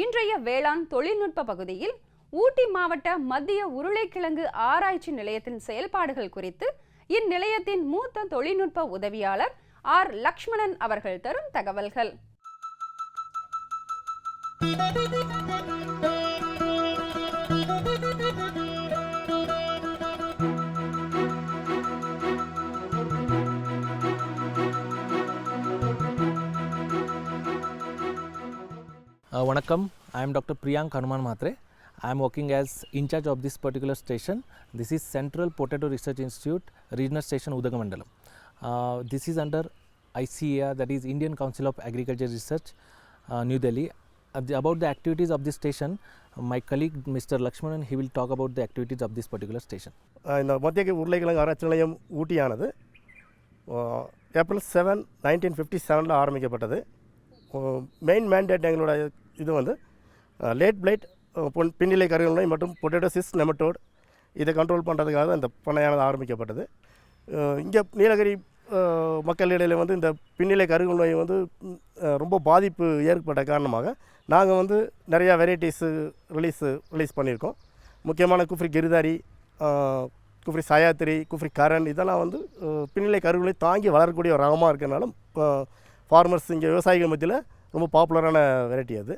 இன்றைய வேளாண் தொழில்நுட்ப பகுதியில் ஊட்டி மாவட்ட மத்திய உருளைக்கிழங்கு ஆராய்ச்சி நிலையத்தின் செயல்பாடுகள் குறித்து இந்நிலையத்தின் மூத்த தொழில்நுட்ப உதவியாளர் ஆர் லக்ஷ்மணன் அவர்கள் தரும் தகவல்கள். Uh, Vanakkam, I am Dr. Priyank Hanuman Matre. I am working as in charge of this particular station. This is Central Potato Research Institute, Regional Station Udagamandalam. Uh, this is under ICAR, that is Indian Council of Agriculture Research, uh, New Delhi. Uh, the- about the activities of this station, uh, my colleague Mr. Lakshmanan, he will talk about the activities of this particular station. அஹ் இந்த மத்திய உருளைக்கிழங்கு ஆராய்ச்சி நிலையம் ஊட்டியானது அஹ் April seven nineteen fifty செவனில் ஆரம்பிக்கப்பட்டது main mandate எங்களோட இது வந்து லேட் பிளைட் பொன் பின்னிலை கருவிலை மற்றும் பொட்டேட்டோசிஸ் நெமட்டோட் இதை கண்ட்ரோல் பண்ணுறதுக்காக தான் இந்த பண்ணையானது ஆரம்பிக்கப்பட்டது. இங்கே நீலகிரி மக்களிடையில் வந்து இந்த பின்னிலை கருகு நோய் வந்து ரொம்ப பாதிப்பு ஏற்பட்ட காரணமாக நாங்கள் வந்து நிறையா வெரைட்டிஸு ரிலீஸு ரிலீஸ் பண்ணியிருக்கோம். முக்கியமான குஃப்ரி கிரிதாரி குஃப்ரி சயாத்திரி குஃப்ரி கரண் இதெல்லாம் வந்து பின்னிலை கருவிகளை தாங்கி வளரக்கூடிய ஒரு ரகமாக இருக்கிறனால ஃபார்மர்ஸ் இங்கே விவசாயிகள் மத்தியில் ரொம்ப பாப்புலரான வெரைட்டி அது.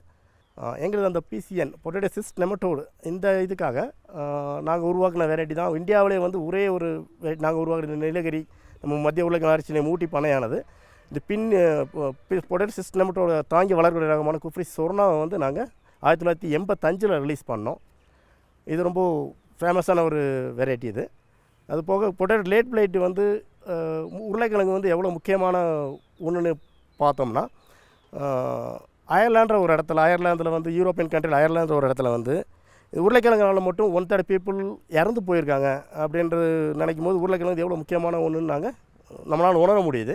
எங்களது அந்த பிசிஎன் பொட்டேட்டோ சிஸ்ட் நெமட்டோடு இந்த இதுக்காக நாங்கள் உருவாக்கின வெரைட்டி தான். இந்தியாவிலே வந்து ஒரே ஒரு நாங்கள் உருவாக்கின நீலகிரி நம்ம மத்திய உலக ஆராய்ச்சி மூட்டி பனையானது. இந்த பின் பொட்டேட்டோ சிஸ்ட் நெமட்டோட தாங்கி வளரக்கூடிய ரகமான குஃப்ரி சொர்ணாவை வந்து நாங்கள் ஆயிரத்தி தொள்ளாயிரத்தி எண்பத்தஞ்சில் ரிலீஸ் பண்ணோம். இது ரொம்ப ஃபேமஸான ஒரு வெரைட்டி இது. அது போக பொட்டேட்டோ லேட் பிளைட் வந்து உருளைக்கிழங்கு வந்து எவ்வளோ முக்கியமான ஒன்றுன்னு பார்த்தோம்னா அயர்லான்ற ஒரு இடத்துல அயர்லாந்தில் வந்து யூரோப்பியன் கண்ட்ரியில் அயர்லான்ற ஒரு இடத்துல வந்து உருளைக்கிழங்குனால மட்டும் ஒன் தேர்ட் பீப்புள் இறந்து போயிருக்காங்க அப்படின்றது நினைக்கும் போது உருளைக்கிழங்கு எவ்வளோ முக்கியமான ஒன்றுன்னு நாங்கள் நம்மளால் உணர முடியுது.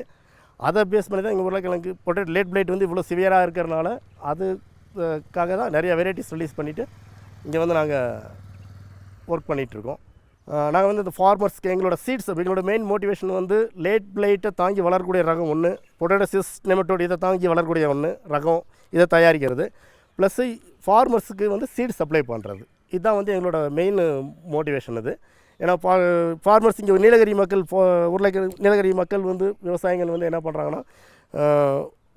அதை பேஸ் பண்ணி தான் எங்கள் உருளைக்கிழங்கு பொட்டேட் லேட் பிளேட் வந்து இவ்வளோ சிவியராக இருக்கிறனால அதுக்காக தான் நிறைய வெரைட்டிஸ் ரிலீஸ் பண்ணிவிட்டு இங்கே வந்து நாங்கள் ஒர்க் பண்ணிகிட்ருக்கோம் நாங்கள் வந்து இந்த ஃபார்மர்ஸ்க்கு எங்களோட சீட்ஸ் எங்களோட மெயின் மோட்டிவேஷன் வந்து லேட் பிளேட்டை தாங்கி வளரக்கூடிய ரகம் ஒன்று பொட்டேட்டோசிஸ் நெமட்டோடு இதை தாங்கி வளரக்கூடிய ஒன்று ரகம் இதை தயாரிக்கிறது. ப்ளஸ்ஸு ஃபார்மர்ஸுக்கு வந்து சீட் சப்ளை பண்ணுறது இதுதான் வந்து எங்களோட மெயின் மோட்டிவேஷன் இது. ஏன்னா ஃபா ஃபார்மர்ஸ் இங்கே நீலகிரி மக்கள் ஃபோ நீலகிரி மக்கள் வந்து விவசாயிகள் வந்து என்ன பண்ணுறாங்கன்னா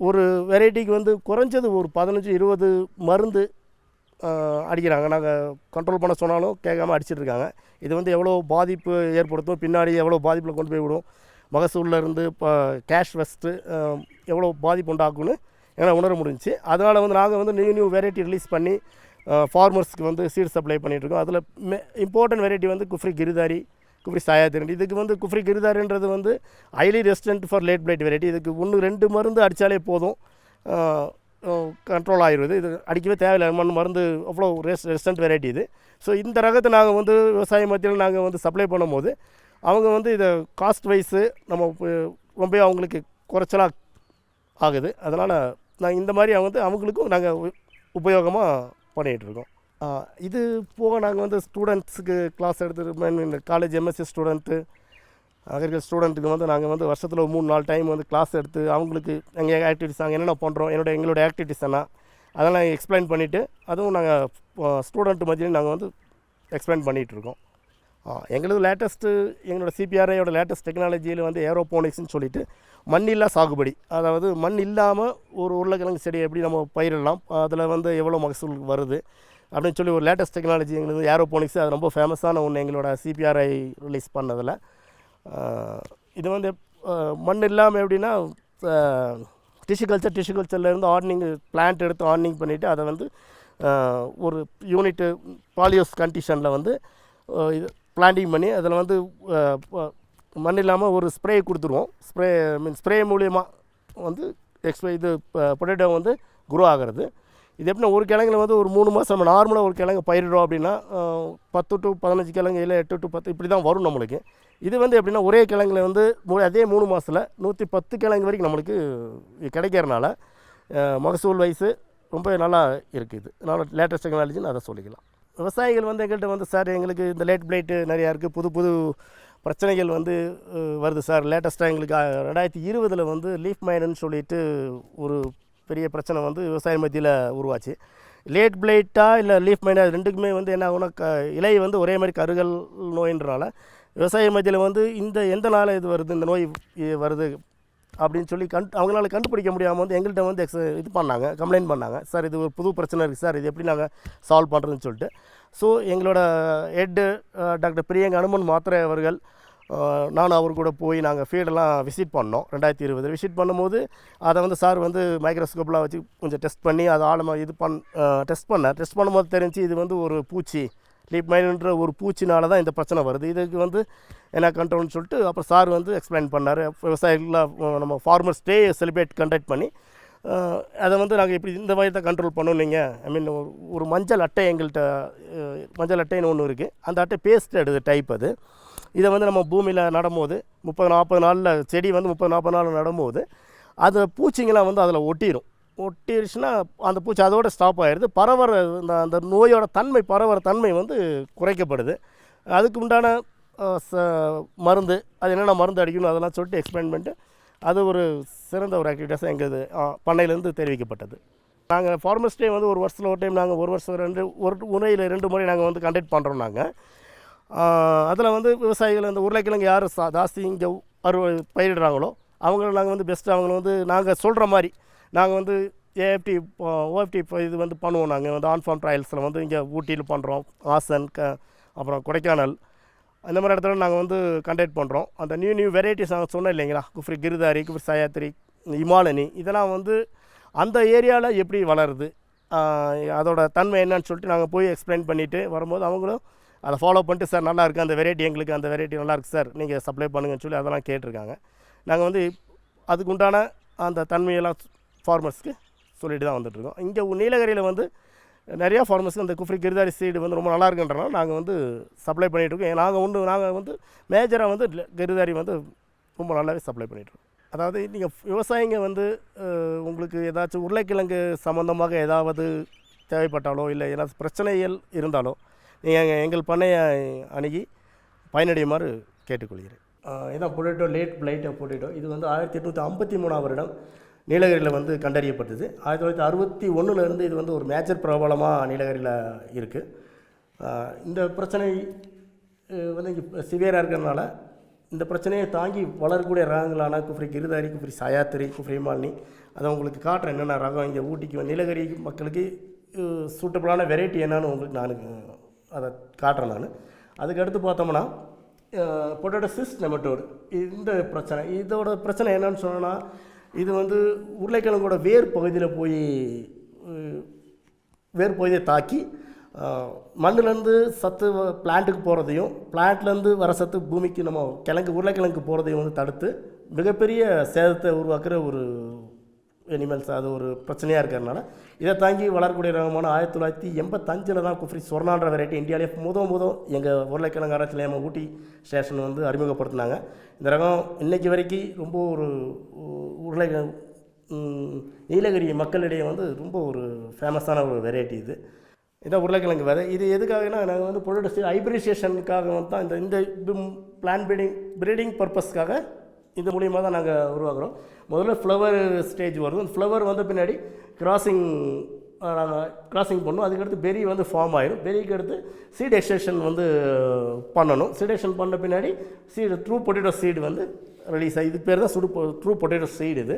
ஒரு வெரைட்டிக்கு வந்து குறைஞ்சது ஒரு பதினஞ்சு இருபது மருந்து அடிக்கிறாங்க. நாங்கள் கண்ட்ரோல் பண்ண சொன்னாலும் கேட்காம அடிச்சிட்டு இருக்காங்க இது வந்து எவ்வளோ பாதிப்பு ஏற்படுத்தும்? பின்னாடி எவ்வளோ பாதிப்பில் கொண்டு போய் விடும்? மகசூலில் இருந்து இப்போ கேஷ் வெஸ்ட்டு எவ்வளோ பாதிப்பு உண்டாக்கும்னு என்னால் உணர முடிஞ்சு அதனால் வந்து நாங்கள் வந்து நியூ நியூ வெரைட்டி ரிலீஸ் பண்ணி ஃபார்மர்ஸ்க்கு வந்து சீட் சப்ளை பண்ணிகிட்ருக்கோம் அதில் மே இம்பார்ட்டன்ட் வெரைட்டி வந்து குஃப்ரி கிரிதாரி குஃப்ரி சாயாத்திரண்டி இதுக்கு வந்து குஃப்ரி கிரிதாரின்றது வந்து highly resistant for late blight variety இதுக்கு ஒன்று ரெண்டு மருந்து அடித்தாலே போதும். கண்ட்ரோல் ஆயிடுது இது அடிக்கவே தேவையில்லை. மண் மருந்து அவ்வளோ ரெஸ் ரெசிஸ்டன்ட் வெரைட்டி இது. ஸோ இந்த ரகத்தை நாங்கள் வந்து விவசாய மத்தியில் நாங்கள் வந்து சப்ளை பண்ணும்போது அவங்க வந்து இதை காஸ்ட் வைஸு நம்ம ரொம்ப அவங்களுக்கு குறைச்சலாக ஆகுது. அதனால் நாங்கள் இந்த மாதிரி வந்து அவங்களுக்கும் நாங்கள் உபயோகமாக பண்ணிகிட்ருக்கோம் இது போக நாங்கள் வந்து ஸ்டூடெண்ட்ஸுக்கு கிளாஸ் எடுத்து காலேஜ் எம்எஸ்சி ஸ்டூடெண்ட்டு அக்ரிகல்ச்சர் ஸ்டூடெண்ட்டுக்கு வந்து நாங்கள் வந்து வருஷத்தில் ஒரு மூணு நாலு டைம் வந்து கிளாஸ் எடுத்து அவங்களுக்கு எங்கள் ஆக்டிவிட்டிஸ் நாங்கள் என்னென்ன பண்ணுறோம் என்னோட எங்களோட ஆக்டிவிட்டிஸ் என்ன அதெல்லாம் எக்ஸ்பிளைன் பண்ணிவிட்டு அதுவும் நாங்கள் ஸ்டூடெண்ட் மத்தியிலும் நாங்கள் வந்து எக்ஸ்பிளைன் பண்ணிகிட்ருக்கோம் எங்களது லேட்டஸ்ட்டு எங்களோட சிபிஆர்ஐயோட லேட்டஸ்ட் டெக்னாலஜியில் வந்து ஏரோபோனிக்ஸ்னு சொல்லிட்டு மண்ணில்லா சாகுபடி அதாவது மண் இல்லாமல் ஒரு உருளைக்கிழங்கு செடி எப்படி நம்ம பயிரிடலாம் அதில் வந்து எவ்வளோ மகசூல் வருது அப்படின்னு சொல்லி ஒரு லேட்டஸ்ட் டெக்னாலஜி எங்களுக்கு ஏரோபோனிக்ஸ் அது ரொம்ப ஃபேமஸான ஒன்று எங்களோட சிபிஆர்ஐ ரிலீஸ் பண்ணதில். இது வந்து மண் இல்லாமல் எப்படின்னா டிஷ்யூ கல்ச்சர் டிஷ்யூ கல்ச்சர்லேருந்து ஆர்னிங் பிளான்ட் எடுத்து ஆர்னிங் பண்ணிவிட்டு அதை வந்து ஒரு யூனிட்டு பாலியோஸ் கண்டிஷனில் வந்து இது பிளான்டிங் பண்ணி அதில் வந்து மண் இல்லாமல் ஒரு ஸ்ப்ரே கொடுத்துருவோம். ஸ்ப்ரே மீன் ஸ்ப்ரே மூலியமாக வந்து எக்ஸ்ப்ரே இது பொட்டேட்டோ வந்து குரோ ஆகிறது. இது எப்படின்னா ஒரு கிழங்குல வந்து ஒரு மூணு மாதம் நம்ம நார்மலாக ஒரு கிழங்கு பயிரிடுறோம் அப்படின்னா பத்து டு பதினஞ்சு கிழங்கு இல்லை எட்டு டு பத்து இப்படி தான் வரும் நம்மளுக்கு. இது வந்து எப்படின்னா ஒரே கிழங்குல வந்து மூ- அதே மூணு மாதத்தில் நூற்றி பத்து கிழங்கு வரைக்கும் நம்மளுக்கு கிடைக்கிறனால மகசூல் வயசு ரொம்ப நல்லா இருக்குது அதனால் லேட்டஸ்ட் டெக்னாலஜின்னு அதை சொல்லிக்கலாம். விவசாயிகள் வந்து எங்கள்கிட்ட வந்து சார் எங்களுக்கு இந்த லேட் பிளைட்டு நிறையா இருக்குது புது புது பிரச்சனைகள் வந்து வருது சார். லேட்டஸ்ட்டாக எங்களுக்கு ரெண்டாயிரத்தி இருபதில் வந்து லீஃப் மைனன்னு சொல்லிட்டு ஒரு பெரிய பிரச்சனை வந்து விவசாய மத்தியில் உருவாச்சு. லேட் பிளைட்டாக இல்லை லீஃப் மைனா ரெண்டுக்குமே வந்து என்ன ஆகும்னா க இலை வந்து ஒரே மாதிரி கருகல் நோயின்றனால விவசாய மத்தியில் வந்து இந்த எந்த நாள் இது வருது இந்த நோய் வருது அப்படின்னு சொல்லி கண் அவங்களால கண்டுபிடிக்க முடியாமல் வந்து எங்கள்கிட்ட வந்து எக்ஸ் இது பண்ணாங்க கம்ப்ளைண்ட் பண்ணாங்க. சார் இது ஒரு புது பிரச்சனை இருக்குது சார் இது எப்படி நாங்கள் சால்வ் பண்ணுறதுன்னு சொல்லிட்டு. ஸோ எங்களோட ஹெட்டு டாக்டர் பிரியங்க அனுமன் மாத்திரை அவர்கள் நானும் நான் அவர் கூட போய் நாங்கள் ஃபீல்டெல்லாம் விசிட் பண்ணோம். ரெண்டாயிரத்தி இருபது விசிட் பண்ணும்போது அதை வந்து சார் வந்து மைக்ரோஸ்கோப்லாம் வச்சு கொஞ்சம் டெஸ்ட் பண்ணி அதை ஆழமாக இது பண் டெஸ்ட் பண்ணேன் டெஸ்ட் பண்ணும்போது தெரிஞ்சு இது வந்து ஒரு பூச்சி லீப் மைன்ற ஒரு பூச்சினால தான் இந்த பிரச்சனை வருது. இதுக்கு வந்து என்ன கண்ட்ரோல்னு சொல்லிட்டு அப்புறம் சார் வந்து எக்ஸ்பிளைன் பண்ணார். விவசாயிகளாக நம்ம ஃபார்மர்ஸ் டே செலிப்ரேட் கண்டக்ட் பண்ணி அதை வந்து நாங்கள் இப்படி இந்த மாதிரி தான் கண்ட்ரோல் பண்ணோம் நீங்கள் ஐ மீன் ஒரு மஞ்சள் அட்டை எங்கள்கிட்ட மஞ்சள் அட்டைன்னு ஒன்று இருக்குது அந்த அட்டை பேஸ்ட் எடுது டைப் அது. இதை வந்து நம்ம பூமியில் நடும்போது முப்பது நாற்பது நாளில் செடி வந்து முப்பது நாற்பது நாள் நடும்போது அது பூச்சிங்கெல்லாம் வந்து அதில் ஒட்டிடும் ஒட்டிடுச்சுன்னா அந்த பூச்சி அதோட ஸ்டாப் ஆகிடுது பரவற இந்த அந்த நோயோட தன்மை பரவற தன்மை வந்து குறைக்கப்படுது. அதுக்கு உண்டான ச மருந்து அது என்னென்ன மருந்து அடிக்கணும் அதெல்லாம் சொல்லிட்டு எக்ஸ்பிளைன் பண்ணிட்டு அது ஒரு சிறந்த ஒரு ஆக்டிவிட்டீஸாக எங்கள் பண்ணையிலேருந்து தெரிவிக்கப்பட்டது. நாங்கள் ஃபார்மர்ஸ் டே வந்து ஒரு வருஷத்தில் ஒரு டைம் நாங்கள் ஒரு வருஷம் ரெண்டு ஒரு முறையில் ரெண்டு முறை நாங்கள் வந்து கண்டக்ட் பண்ணுறோம் நாங்கள் அதில் வந்து விவசாயிகள் அந்த உருளைக்கிழங்கு யார் சா ஜாஸ்தி இங்கே அறுவ பயிரிடுறாங்களோ அவங்கள நாங்கள் வந்து பெஸ்ட்டு அவங்கள வந்து நாங்கள் சொல்கிற மாதிரி நாங்கள் வந்து ஏஎஃப்டி ஓஎஃப்டி இது வந்து பண்ணுவோம். நாங்கள் வந்து ஆன்ஃபார்ம் ட்ரையல்ஸில் வந்து இங்கே ஊட்டியில் பண்ணுறோம் ஆசன் க அப்புறம் கொடைக்கானல் அந்த மாதிரி இடத்துல நாங்கள் வந்து கண்டக்ட் பண்ணுறோம் அந்த நியூ நியூ வெரைட்டிஸ் நாங்கள் சொன்னோம் இல்லைங்களா? குஃப்ரி கிருதாரி குஃப்ரி சயாத்ரி இமாலனி இதெல்லாம் வந்து அந்த ஏரியாவில் எப்படி வளருது? அதோட தன்மை என்னன்னு சொல்லிட்டு நாங்கள் போய் எக்ஸ்பிளைன் பண்ணிவிட்டு வரும்போது அவங்களும் அதை ஃபாலோ பண்ணிட்டு சார் நல்லா இருக்குது அந்த வெரைட்டி எங்களுக்கு அந்த வெரைட்டி நல்லா இருக்குது சார். நீங்கள் சப்ளை பண்ணுங்கன்னு சொல்லி அதெல்லாம் கேட்டிருக்காங்க. நாங்கள் வந்து அதுக்கு உண்டான அந்த தன்மையெல்லாம் ஃபார்மர்ஸ்க்கு சொல்லிட்டு தான் வந்துட்டுருக்கோம். இங்கே நீலகிரியில் வந்து நிறையா ஃபார்மர்ஸ்க்கு அந்த குஃப்ரி கிருதாரி சீடு வந்து ரொம்ப நல்லா இருக்குன்றனால நாங்கள் வந்து சப்ளை பண்ணிகிட்ருக்கோம் நாங்கள் ஒன்று நாங்கள் வந்து மேஜராக வந்து கிருதாரி வந்து ரொம்ப நல்லாவே சப்ளை பண்ணிகிட்ருக்கோம் அதாவது நீங்கள் விவசாயிங்க வந்து உங்களுக்கு ஏதாச்சும் உருளைக்கிழங்கு சம்மந்தமாக ஏதாவது தேவைப்பட்டாலோ இல்லை ஏதாச்சும் பிரச்சனைகள் இருந்தாலோ நீங்கள் எங்கள் பண்ணையை அணுகி பயனடையுமாறு கேட்டுக்கொள்கிறேன். இதான் பொட்டேட்டோ லேட் பிளைட்டோ பொட்டேட்டோ இது வந்து ஆயிரத்தி எட்நூற்றி ஐம்பத்தி மூணாம் வருடம் நீலகிரியில் வந்து கண்டறியப்பட்டது. ஆயிரத்தி தொள்ளாயிரத்தி அறுபத்தி ஒன்றுலேருந்து இது வந்து ஒரு மேஜர் பிரபலமாக நீலகிரியில் இருக்குது இந்த பிரச்சனை வந்து இங்கே சிவியராக இருக்கிறதுனால இந்த பிரச்சனையை தாங்கி வளரக்கூடிய ரகங்களான குஃப்ரி கிருதாரி குஃப்ரி சயாத்திரி குஃப்ரி மாலினி அதை உங்களுக்கு காட்டுறேன் என்னென்ன ரகம்? இங்கே ஊட்டிக்கு நீலகிரி மக்களுக்கு சூட்டபிளான வெரைட்டி என்னன்னு உங்களுக்கு நான் அதை காட்டுறேன் நான். அதுக்கு அடுத்து பார்த்தோம்னா பொட்டேட்டோ சிஸ் நெமட்டோடு இந்த பிரச்சனை இதோட பிரச்சனை என்னன்னு சொன்னால் இது வந்து உருளைக்கிழங்கோட வேர் பகுதியில் போய் வேர் பகுதியை தாக்கி மண்ணுலேருந்து சத்து பிளான்ட்டுக்கு போகிறதையும் பிளான்ட்லேருந்து வர சத்து பூமிக்கு நம்ம கிழங்கு உருளைக்கிழங்கு போகிறதையும் வந்து தடுத்து மிகப்பெரிய சேதத்தை உருவாக்குற ஒரு அனிமல்ஸ் அது ஒரு பிரச்சனையாக இருக்கிறதுனால இதை தாங்கி வளரக்கூடிய ரகமான ஆயிரத்தி தொள்ளாயிரத்தி எண்பத்தஞ்சில் தான் குஃப்ரி சொர்ணான்ற வெரைட்டி இந்தியாவிலே முத முதல் எங்கள் உருளைக்கிழங்கு ஆராய்ச்சி நிலையம் ஊட்டி ஸ்டேஷன் வந்து அறிமுகப்படுத்தினாங்க. இந்த ரகம் இன்றைக்கி வரைக்கும் ரொம்ப ஒரு உருளை நீலகிரி மக்களிடையே வந்து ரொம்ப ஒரு ஃபேமஸான ஒரு வெரைட்டி இது. இதான் உருளைக்கிழங்கு விதை. இது எதுக்காகனா நாங்கள் வந்து பொருளோட ஹைப்ரிடேஷனுக்காக வந்து தான் இந்த இந்த பிளான் ப்ரீடிங் ப்ரீடிங் பர்பஸ்க்காக இது மூலியமாக தான் நாங்கள் உருவாக்குறோம். முதல்ல ஃப்ளவர் ஸ்டேஜ் வரும் அந்த ஃப்ளவர் வந்த பின்னாடி கிராசிங் நாங்கள் கிராசிங் பண்ணோம். அதுக்கடுத்து பெரி வந்து ஃபார்ம் ஆயிடும் பெரிக்கு அடுத்து சீட் எக்ஸ்டேஷன் வந்து பண்ணணும். சீடேஷன் பண்ண பின்னாடி சீடு ட்ரூ பொட்டேட்டோ சீடு வந்து ரிலீஸ் ஆகி இதுக்கு பேர் தான் சுடு ட்ரூ பொட்டேட்டோ சீடு இது.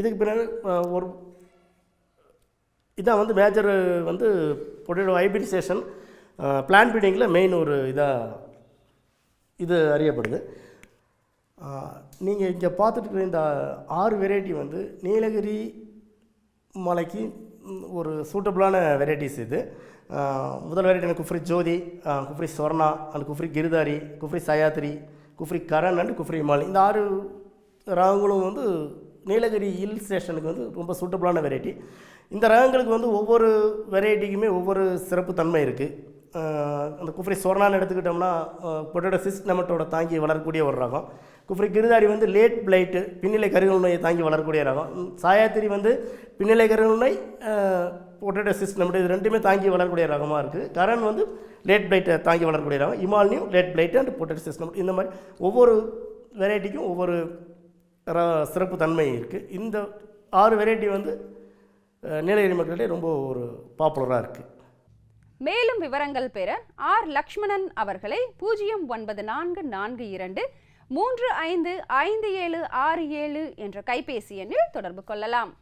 இதுக்கு பின்னாடி ஒரு இதான் வந்து மேஜர் வந்து பொட்டேட்டோ ஹைபிரிசேஷன் பிளான் பீடிங்கில் மெயின் ஒரு இதாக இது அறியப்படுது. நீங்கள் இங்கே பார்த்துட்டு இருக்கிற இந்த ஆறு வெரைட்டி வந்து நீலகிரி மலைக்கு ஒரு சூட்டபிளான வெரைட்டிஸ் இது. முதல் variety Kufri Jyoti Kufri Swarna and Kufri Giridhari Kufri Sahyadri Kufri Karan and Kufri Mali. இந்த ஆறு ராகங்களும் வந்து நீலகிரி ஹில் ஸ்டேஷனுக்கு வந்து ரொம்ப சூட்டபிளான வெரைட்டி இந்த ரகங்களுக்கு வந்து ஒவ்வொரு வெரைட்டிக்குமே ஒவ்வொரு சிறப்பு தன்மை இருக்குது அந்த குஃப்ரி சொர்ணான்னு எடுத்துக்கிட்டோம்னா பொட்டோட சிஸ் நெமட்டோட தாங்கி வளரக்கூடிய ஒரு ரகம். குஃப்ரி கிருதாரி வந்து லேட் பிளைட்டு பின்னிலை கருகல் நோயை தாங்கி வளரக்கூடிய ரகம். சாயாத்திரி வந்து பின்னிலை கருகல் நோய் பொட்டோட சிஸ் நெமட்டோ இது ரெண்டுமே தாங்கி வளரக்கூடிய ரகமாக இருக்குது கரண் வந்து லேட் பிளைட்டை தாங்கி வளரக்கூடிய ரகம். இமால்னியும் late blight and potato cyst இந்த மாதிரி ஒவ்வொரு வெரைட்டிக்கும் ஒவ்வொரு ர- சிறப்பு தன்மை இருக்குது இந்த ஆறு வெரைட்டி வந்து நீலகிரி மக்களிடையே ரொம்ப ஒரு பாப்புலராக இருக்குது மேலும் விவரங்கள் பெற ஆர் லக்ஷ்மணன் அவர்களை பூஜ்ஜியம் ஒன்பது நான்கு நான்கு இரண்டு மூன்று ஐந்து ஐந்து ஏழு ஆறு ஏழு என்ற கைபேசி எண்ணில் தொடர்பு கொள்ளலாம்.